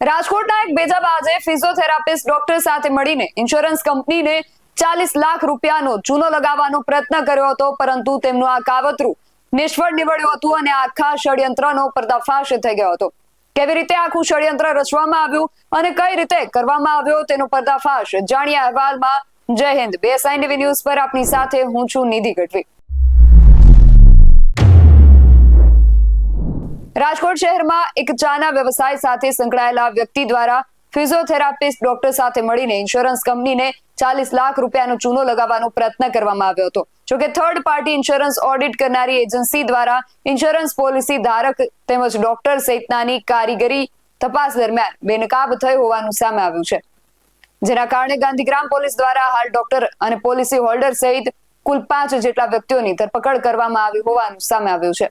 રાજકોટના એક બેજાબાજે physiotherapist doctor સાથે મળીને ઇન્સ્યોરન્સ કંપનીને ચાલીસ લાખ રૂપિયાનો ચૂનો લગાવવાનો પ્રયત્ન કર્યો હતો, પરંતુ તેમનું આ કાવતરું નિષ્ફળ નીવડ્યું હતું અને આખા ષડયંત્રનો પર્દાફાશ થઈ ગયો હતો. કેવી રીતે આખું ષડયંત્ર રચવામાં આવ્યું અને કઈ રીતે કરવામાં આવ્યો તેનો પર્દાફાશ જાણીએ અહેવાલમાં જય હિન્દ. બે સાઇન ન્યૂઝ પર આપની સાથે હું છું નિધિ ગઢવી. રાજકોટ શહેરમાં એક ચાના વ્યવસાય સાથે સંકળાયેલા વ્યક્તિ દ્વારા ફિઝિયોથેરાપિસ્ટ ડોક્ટર સાથે મળીને ઇન્સ્યોરન્સ કંપનીને ચાલીસ લાખ રૂપિયાનો ચૂનો લગાવવાનો પ્રયત્ન કરવામાં આવ્યો હતો. જોકે થર્ડ પાર્ટી ઇન્સ્યોરન્સ ઓડિટ કરનારી એજન્સી દ્વારા ઇન્સ્યોરન્સ પોલિસી ધારક તેમજ ડોક્ટર સહિતનાની કારીગરી તપાસ દરમિયાન બેનકાબ થઈ હોવાનું સામે આવ્યું છે. જેના કારણે ગાંધીગ્રામ પોલીસ દ્વારા હાલ ડોક્ટર અને પોલિસી હોલ્ડર સહિત કુલ પાંચ જેટલા વ્યક્તિઓની ધરપકડ કરવામાં આવી હોવાનું સામે આવ્યું છે.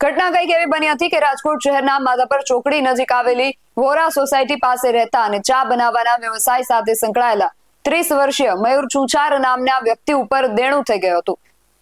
ઘટના કંઈક એવી બની હતી કે રાજકોટ શહેરના માધાપર ચોકડી નજીક આવેલી વોરા સોસાયટી પાસે રહેતા અને ચા બનાવવાના વ્યવસાય સાથે સંકળાયેલા ત્રીસ વર્ષીય મયુર ચુંચાર નામના વ્યક્તિ ઉપર દેણું થઈ ગયું હતું.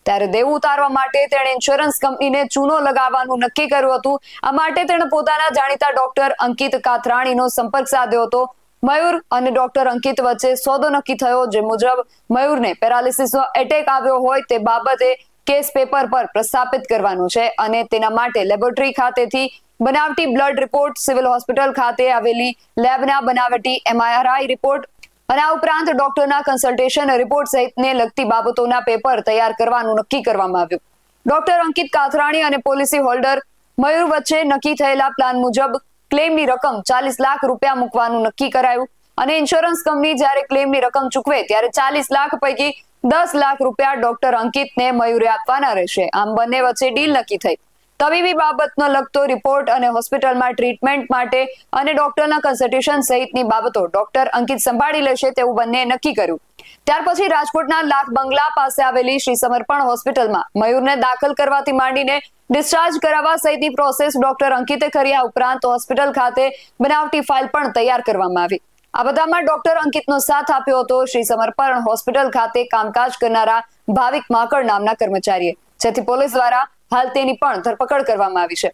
ત્યારે દેવું ઉતારવા માટે તેણે ઇન્સ્યોરન્સ કંપનીને ચૂનો લગાવવાનું નક્કી કર્યું હતું. આ માટે તેણે પોતાના જાણીતા ડોક્ટર અંકિત કાથરાણીનો સંપર્ક સાધ્યો હતો. મયુર અને ડોક્ટર અંકિત વચ્ચે સોદો નક્કી થયો જે મુજબ મયુરને પેરાલિસિસનો એટેક આવ્યો હોય તે બાબતે કેસ પેપર પર પ્રસ્થાપિત કરવાનું છે અને તેના માટે લેબોરેટરી ખાતેથી બનાવટી બ્લડ રિપોર્ટ સિવિલ હોસ્પિટલ ખાતે આવેલી લેબના બનાવટી એમઆરઆઈ રિપોર્ટ અને આ ઉપરાંત ડોક્ટરના કન્સલ્ટેશન રિપોર્ટ સહિતને લગતી બાબતોના પેપર તૈયાર કરવાનું નક્કી કરવામાં આવ્યું. ડોક્ટર અંકિત કાથરાણી અને પોલિસી હોલ્ડર મયુર વચ્ચે નક્કી થયેલા પ્લાન મુજબ ક્લેમની રકમ ચાલીસ લાખ રૂપિયા મૂકવાનું નક્કી કરાયું અને ઇન્સ્યોરન્સ કંપની જ્યારે ક્લેમની રકમ ચૂકવે ત્યારે ચાલીસ લાખ પૈકી દસ લાખ રૂપિયા ડોક્ટર અંકિતને મયુરે આપવાના રહેશે. આમ બંને વચ્ચે ડીલ નક્કી થઈ. તબીબી બાબતનો લગતો રિપોર્ટ અને હોસ્પિટલમાં ટ્રીટમેન્ટ માટે અને ડોક્ટરના કન્સલ્ટેશન સહિતની બાબતો ડોક્ટર અંકિત સંભાળી લેશે તેવું બંને નક્કી કર્યું. ત્યાર પછી રાજકોટના લાખ બંગલા પાસે આવેલી શ્રી સમર્પણ હોસ્પિટલમાં મયુરને દાખલ કરવાથી માંડીને ડિસ્ચાર્જ કરાવવા સહિતની પ્રોસેસ ડોક્ટર અંકિતે કરી આ ઉપરાંત હોસ્પિટલ ખાતે બનાવટી ફાઇલ પણ તૈયાર કરવામાં આવી. આ બધામાં ડોક્ટર અંકિતનો સાથ આપ્યો હતો. શ્રી સમર્પણ હોસ્પિટલ ખાતે કામકાજ કરનારા ભાવિક માકડ નામના કર્મચારીએ, જેથી પોલીસ દ્વારા હાલ તેની પણ ધરપકડ કરવામાં આવી છે.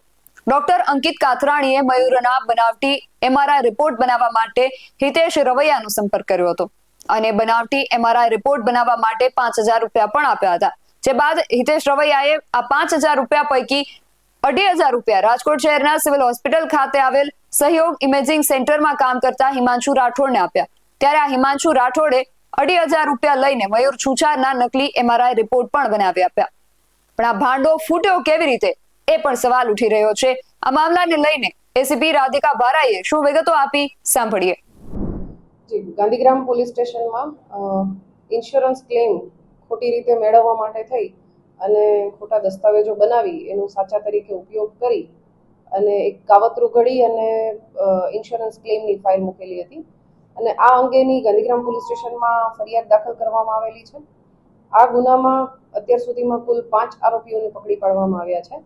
ડોક્ટર અંકિત કાથરાણીએ મયુરના બનાવટી એમઆરઆઈ રિપોર્ટ બનાવવા માટે હિતેશ રવૈયાનો સંપર્ક કર્યો હતો અને બનાવટી એમઆરઆઈ રિપોર્ટ બનાવવા માટે પાંચ હજાર રૂપિયા પણ આપ્યા હતા. જે બાદ હિતેશ રવૈયાએ આ પાંચ હજાર રૂપિયા પૈકી અઢી હજાર રૂપિયા રાજકોટ શહેરના સિવિલ હોસ્પિટલ ખાતે આવેલ સહયોગ ઇમેજિંગ સેન્ટરમાં કામ કરતા હિમાંશુ રાઠોડને આપ્યા. ત્યારે આ હિમાંશુ રાઠોડે અઢી હજાર રૂપિયા લઈને મયુર છુછારના નકલી એમઆરઆઈ રિપોર્ટ પણ બનાવી આપ્યા. પણ આ ભાંડો ફૂટ્યો કેવી રીતે? એ પણ સવાલ ઉઠી રહ્યો છે. આ મામલાને લઈને એસીપી રાધિકા બારાએ શું વિગતો આપી સાંભળીએ. ગાંધીગ્રામ પોલીસ સ્ટેશનમાં ઇન્સ્યોરન્સ ક્લેમ ખોટી રીતે મેળવવા માટે થઈ અને ખોટા દસ્તાવેજો બનાવી એનો સાચા તરીકે ઉપયોગ કરી અને એક કાવતરું ઘડી અને ઇન્સ્યોરન્સ ક્લેમની ફાઇલ મૂકેલી હતી. અને આ અંગેની ગાંધીગ્રામ પોલીસ સ્ટેશનમાં ફરિયાદ દાખલ કરવામાં આવેલી છે. આ ગુનામાં અત્યાર સુધીમાં કુલ પાંચ આરોપીઓને પકડી પાડવામાં આવ્યા છે.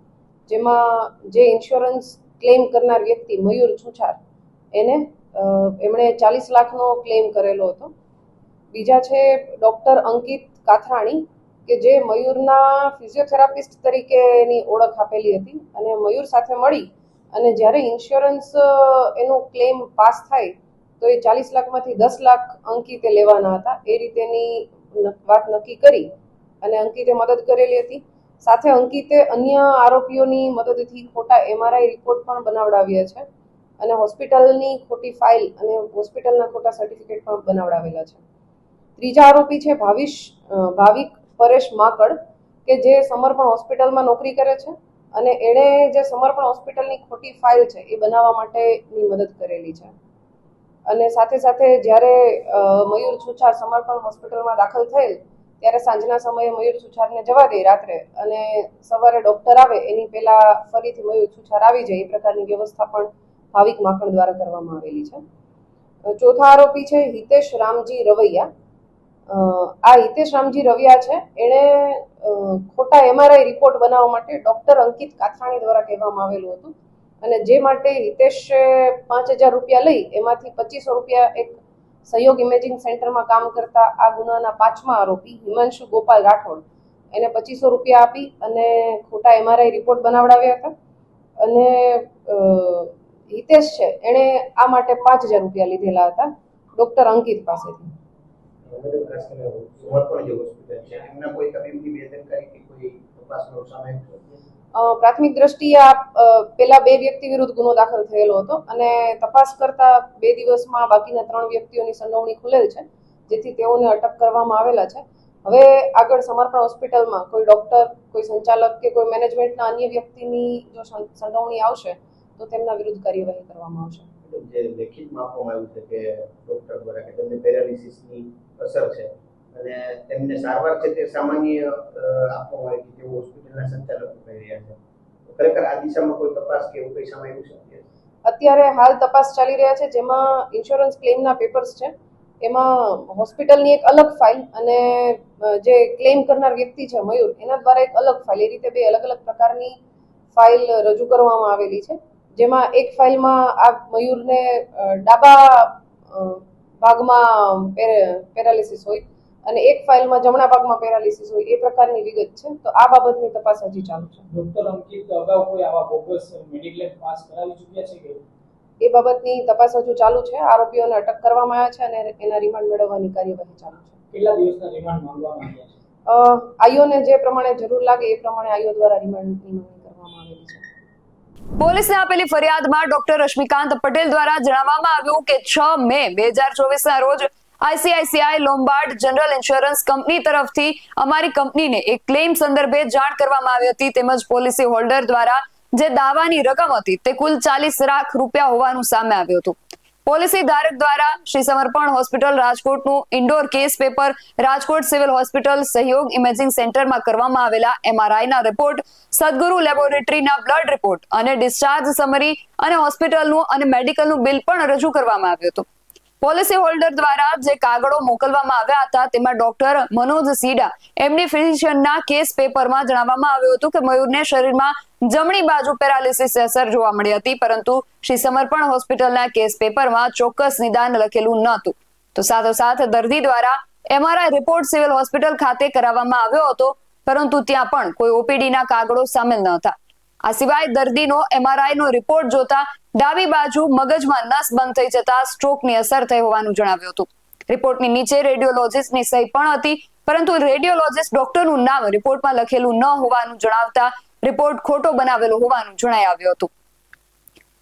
જેમાં જે ઇન્સ્યોરન્સ ક્લેમ કરનાર વ્યક્તિ મયુર છુછાર એને એમણે ચાલીસ લાખનો ક્લેમ કરેલો હતો. બીજા છે ડૉક્ટર અંકિત કાથરાણી કે જે મયુરના ફિઝિયોથેરાપિસ્ટ તરીકેની ઓળખ આપેલી હતી અને મયુર સાથે મળી અને જ્યારે ઇન્સ્યોરન્સ એનો ક્લેમ પાસ થાય, તો એ ચાલીસ લાખમાંથી દસ લાખ અંકિતે લેવાના હતા. એ રીતેની વાત નક્કી કરી અને અંકિતે મદદ કરેલી હતી. સાથે અંકિતે અન્ય આરોપીઓની મદદથી ખોટા એમઆરઆઈ રિપોર્ટ પણ બનાવડાવ્યા છે અને હોસ્પિટલની ખોટી ફાઇલ અને હોસ્પિટલના ખોટા સર્ટિફિકેટ પણ બનાવડાવેલા છે. ત્રીજા આરોપી છે ભાવિશ ભાવિક પરેશ માકડ, કે જે સમર્પણ હોસ્પિટલમાં નોકરી કરે છે અને એણે જે સમર્પણ હોસ્પિટલની ખોટી ફાઇલ છે એ બનાવવા માટેની મદદ કરેલી છે. અને સાથે સાથે જ્યારે મયુર છુછાર સમર્પણ હોસ્પિટલમાં દાખલ થયેલ, ત્યારે સાંજના સમયે મયુર છુછારને જવા દે રાત્રે અને સવારે ડૉક્ટર આવે, એની પહેલાં ફરીથી મયુર છુછાર આવી જાય, એ પ્રકારની વ્યવસ્થા પણ ભાવિક માખણ દ્વારા કરવામાં આવેલી છે. ચોથા આરોપી છે હિતેશ રામજી રવૈયા. આ હિતેશ રામજી રવિયા છે. એણે ખોટા એમઆરઆઈ રિપોર્ટ બનાવવા માટે ડૉક્ટર અંકિત કાથાણી દ્વારા કહેવામાં આવેલું હતું. અને જે માટે હિતેશે પાંચ હજાર રૂપિયા લઈ, એમાંથી પચીસો રૂપિયા એક સહયોગ ઇમેજિંગ સેન્ટરમાં કામ કરતા આ ગુનાના પાંચમા આરોપી હિમાંશુ ગોપાલ રાઠોડ. એને પચીસો રૂપિયા આપી અને ખોટા એમઆરઆઈ રિપોર્ટ બનાવડાવ્યા હતા. અને હિતેશ છે, એણે આ માટે પાંચ હજાર રૂપિયા લીધેલા હતા ડૉક્ટર અંકિત પાસેથી. મેડમ ખાસ કરીને પણ જે હોસ્પિટલ છે. એમના કોઈ તબીબની બેદરકારી કે કોઈ તપાસનો સામે પ્રાથમિક દ્રષ્ટિએ આ પેલા બે વ્યક્તિ વિરુદ્ધ ગુનો દાખલ થયેલો હતો અને તપાસ કરતા બે દિવસમાં બાકીના ત્રણ વ્યક્તિઓની સંડોવણી ખુલેલ છે, જેથી તેઓને અટક કરવામાં આવેલા છે. હવે આગળ સમર્પણ હોસ્પિટલમાં કોઈ ડોક્ટર, કોઈ સંચાલક કે કોઈ મેનેજમેન્ટના અન્ય વ્યક્તિની જો સંડોવણી આવશે, તો તેમના વિરુદ્ધ કાર્યવાહી કરવામાં આવશે. જે લેખિતમાં આપવામાં આવ્યું છે કે ડોક્ટર દ્વારા કે તેમને પેરાલિસિસની અસર છે. અને તેમને સારવાર છે તે સામાન્ય આપવામાં આવી તેવું હોસ્પિટલના સંચાલકો કહી રહ્યા છે. ખરેખર આ દિશામાં કોઈ તપાસ કે એવું કંઈ સામે છે? અત્યારે હાલ તપાસ ચાલી રહ્યા છે, જેમાં ઇન્સ્યોરન્સ ક્લેમના પેપર્સ છે. એમાં હોસ્પિટલની એક અલગ ફાઇલ અને જે ક્લેમ કરનાર વ્યક્તિ છે મયુર, એના દ્વારા એક અલગ ફાઇલ એ રીતે બે અલગ અલગ પ્રકારની ફાઇલ રજૂ કરવામાં આવેલી છે. જેમાં એક ફાઇલમાં આ મયુરને ડાબા ભાગમાં પેરાલિસિસ હોય અને એક ફાઇલમાં જમણા ભાગમાં પેરાલિસિસ હોય એ પ્રકારની વિગત છે. તો આ બાબતની તપાસ હજી ચાલુ છે. ડોક્ટર અંકિત અગાઉ કોઈ આવા બોગસ મેડિક્લેમ પાસ કરાવી ચૂક્યા છે કે? એ બાબતની તપાસ હજુ ચાલુ છે. આરોપીઓને અટક કરવામાં આવ્યા છે અને એના રિમાન્ડ મેળવવાની કાર્યવાહી ચાલુ છે. કેટલા દિવસના રિમાન્ડ માંગવામાં આવ્યા છે? આઈઓને જે પ્રમાણે જરૂર લાગે એ પ્રમાણે આઈઓ દ્વારા રિમાન્ડની માંગણી કરવામાં આવેલી છે પોલીસને આપેલી ફરિયાદમાં ડોક્ટર રશ્મિકાંત પટેલ દ્વારા જણાવવામાં આવ્યું કે છ મે બે હજાર ચોવીસના રોજ ICICI Lombard general insurance company તરફથી અમારી કંપનીને એક ક્લેમ સંદર્ભે જાણ કરવામાં આવી હતી તેમજ પોલિસી હોલ્ડર દ્વારા જે દાવાની રકમ હતી તે કુલ ચાલીસ લાખ રૂપિયા હોવાનું સામે આવ્યું હતું. પોલિસી ધારક દ્વારા Shri Samarpan hospital રાજકોટનું indoor case paper Rajkot civil hospital Sahyog imaging સેન્ટરમાં કરવામાં આવેલા એમઆરઆઈના રિપોર્ટ, સદગુરુ લેબોરેટરીના બ્લડ રિપોર્ટ અને ડિસ્ચાર્જ સમરી અને હોસ્પિટલનું અને મેડિકલનું બિલ પણ રજૂ કરવામાં આવ્યું હતું. પોલિસી હોલ્ડર દ્વારા જે કાગળો મોકલવામાં આવ્યા હતા, તેમાં ડોક્ટર મનોજ સીડા, એમની ફિઝિશિયનના કેસ પેપરમાં જણાવવામાં આવ્યું હતું કે મયુરને શરીરમાં જમણી બાજુ પેરાલિસિસ અસર જોવા મળી હતી, પરંતુ શ્રી સમર્પણ હોસ્પિટલના કેસ પેપરમાં ચોક્કસ નિદાન લખેલું ન હતું. તો સાથોસાથ દર્દી દ્વારા એમઆરઆઈ રિપોર્ટ સિવિલ હોસ્પિટલ ખાતે કરાવવામાં આવ્યો હતો, પરંતુ ત્યાં પણ કોઈ ઓપીડીના કાગળો સામેલ ન હતા. આ સિવાય દર્દીનો એમઆરઆઈ નો રિપોર્ટ જોતા ડાબી બાજુ મગજમાં નસ બંધ થઈ જતા સ્ટ્રોકની અસર થઈ હોવાનું જણાવ્યું હતું. રિપોર્ટની નીચે રેડિયોલોજિસ્ટની સહી પણ હતી, પરંતુ રેડિયોલોજિસ્ટ ડોક્ટરનું નામ રિપોર્ટમાં લખેલું ન હોવાનું જણાવતા રિપોર્ટ ખોટો બનાવેલો હોવાનું જણાઈ આવ્યું હતું.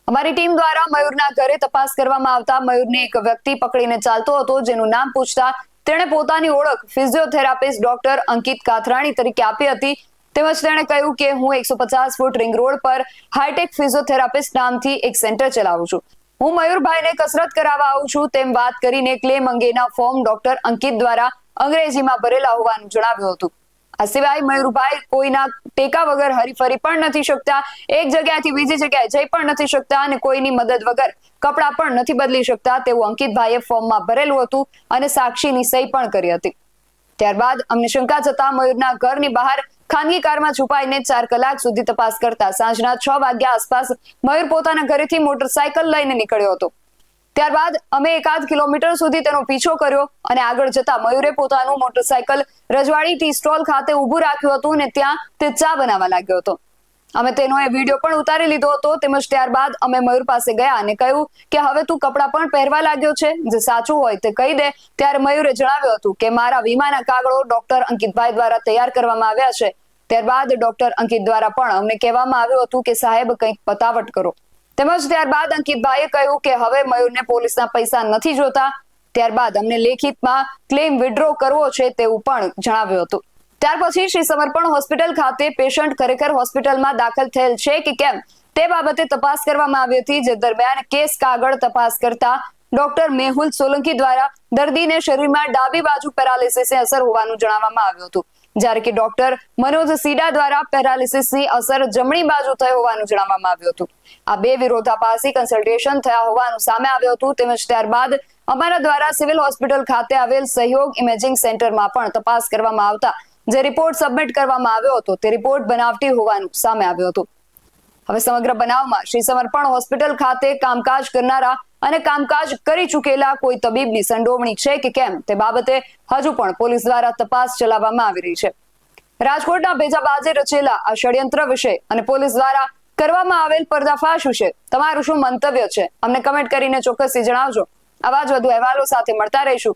અમારી ટીમ દ્વારા મયુરના ઘરે તપાસ કરવામાં આવતા મયુરને એક વ્યક્તિ પકડીને ચાલતો હતો, જેનું નામ પૂછતા તેણે પોતાની ઓળખ ફિઝિયોથેરાપિસ્ટ ડોક્ટર અંકિત કાથરાણી તરીકે આપી હતી. તેમજ તેણે કહ્યું કે હું એકસો પચાસ ફૂટ રિંગ રોડ પર હાઈટેક ફિઝિયોથેરાપિસ્ટ નામથી એક સેન્ટર ચલાવું છું. હું મયુરભાઈને કસરત કરાવવા આવું છું તેમ વાત કરીને ક્લેમ અંગેના ફોર્મ ડોક્ટર અંકિત દ્વારા અંગ્રેજીમાં ભરેલા હોવાનું જણાવ્યું હતું. આ સિવાય મયુરભાઈ કોઈના ટેકા વગર હરીફરી પણ નથી શકતા, એક જગ્યાથી બીજી જગ્યાએ જઈ પણ નથી શકતા અને કોઈની મદદ વગર કપડાં પણ નથી બદલી શકતા તેવું અંકિતભાઈએ ફોર્મમાં ભરેલું હતું અને સાક્ષીની સહી પણ કરી હતી. ત્યારબાદ અમને શંકા જતા મયુરના ઘરની બહાર ખાનગી કારમાં છુપાઈને ચાર કલાક સુધી તપાસ કરતા સાંજના છ વાગ્યા આસપાસ મયુર પોતાના ઘરેથી મોટરસાયકલ લઈને નીકળ્યો હતો. ત્યારબાદ અમે એકાદ કિલોમીટર સુધી તેનો પીછો કર્યો અને આગળ જતા મયુરે પોતાનું મોટરસાયકલ રજવાડી ટી સ્ટોલ ખાતે ઊભું રાખ્યું હતું અને ત્યાં તે ચા બનાવવા લાગ્યો હતો. અમે તેનો એ વીડિયો પણ ઉતારી લીધો હતો. તેમજ ત્યારબાદ અમે મયુર પાસે ગયા અને કહ્યું કે હવે તું કપડાં પણ પહેરવા લાગ્યો છે. જે સાચું હોય તે કહી દે. ત્યારે મયુરે જણાવ્યું હતું કે મારા વીમાના કાગળો ડોક્ટર અંકિતભાઈ દ્વારા તૈયાર કરવામાં આવ્યા છે. ત્યારબાદ ડોક્ટર અંકિત દ્વારા પણ અમને કહેવામાં આવ્યું હતું કે સાહેબ કંઈક પતાવટ કરો. તેમજ ત્યારબાદ અંકિતભાઈએ કહ્યું કે હવે મયુરને પોલીસના પૈસા નથી જોતા. ત્યારબાદ અમને લેખિતમાં ક્લેમ વિડ્રો કરવો છે તેવું પણ જણાવ્યું હતું. ત્યાર પછી શ્રી સમર્પણ હોસ્પિટલ ખાતે પેશન્ટ ખરેખર હોસ્પિટલમાં દાખલ થયેલ છે કે કેમ? તે બાબતે તપાસ કરવામાં આવી હતી, જે દરમિયાન કેસ કાગળ તપાસ કરતા ડોક્ટર મેહુલ સોલંકી દ્વારા દર્દીને શરીરમાં ડાબી બાજુ પેરાલિસિસની અસર હોવાનું જણાવવામાં આવ્યું હતું. જ્યારે કે ડોક્ટર મનોજ સીડા દ્વારા પેરાલિસિસની અસર જમણી બાજુ થઈ હોવાનું જણાવવામાં આવ્યું હતું. આ બે વિરોધાભાસી કન્સલ્ટેશન થયા હોવાનું સામે આવ્યું હતું. તેમજ ત્યારબાદ અમારા દ્વારા સિવિલ હોસ્પિટલ ખાતે આવેલ સહયોગ ઇમેજિંગ સેન્ટરમાં પણ તપાસ કરવામાં આવતા જે રિપોર્ટ સબમિટ કરવામાં આવ્યો હતો, તે રિપોર્ટ બનાવટી હોવાનું સામે આવ્યું હતું. હવે સમગ્ર બનાવમાં શ્રી સમર્પણ હોસ્પિટલ ખાતે કામકાજ કરનારા અને કામકાજ કરી ચૂકેલા કોઈ તબીબની સંડોવણી છે કે કેમ, તે બાબતે હજુ પણ પોલીસ દ્વારા તપાસ ચલાવવામાં આવી રહી છે. રાજકોટના ભેજાબાજે રચેલા આ ષડયંત્ર વિશે અને પોલીસ દ્વારા કરવામાં આવેલ પર્દાફાશ વિશે તમારું શું મંતવ્ય છે? અમને કમેન્ટ કરીને ચોક્કસથી જણાવજો. આવા જ વધુ અહેવાલો સાથે મળતા રહીશું.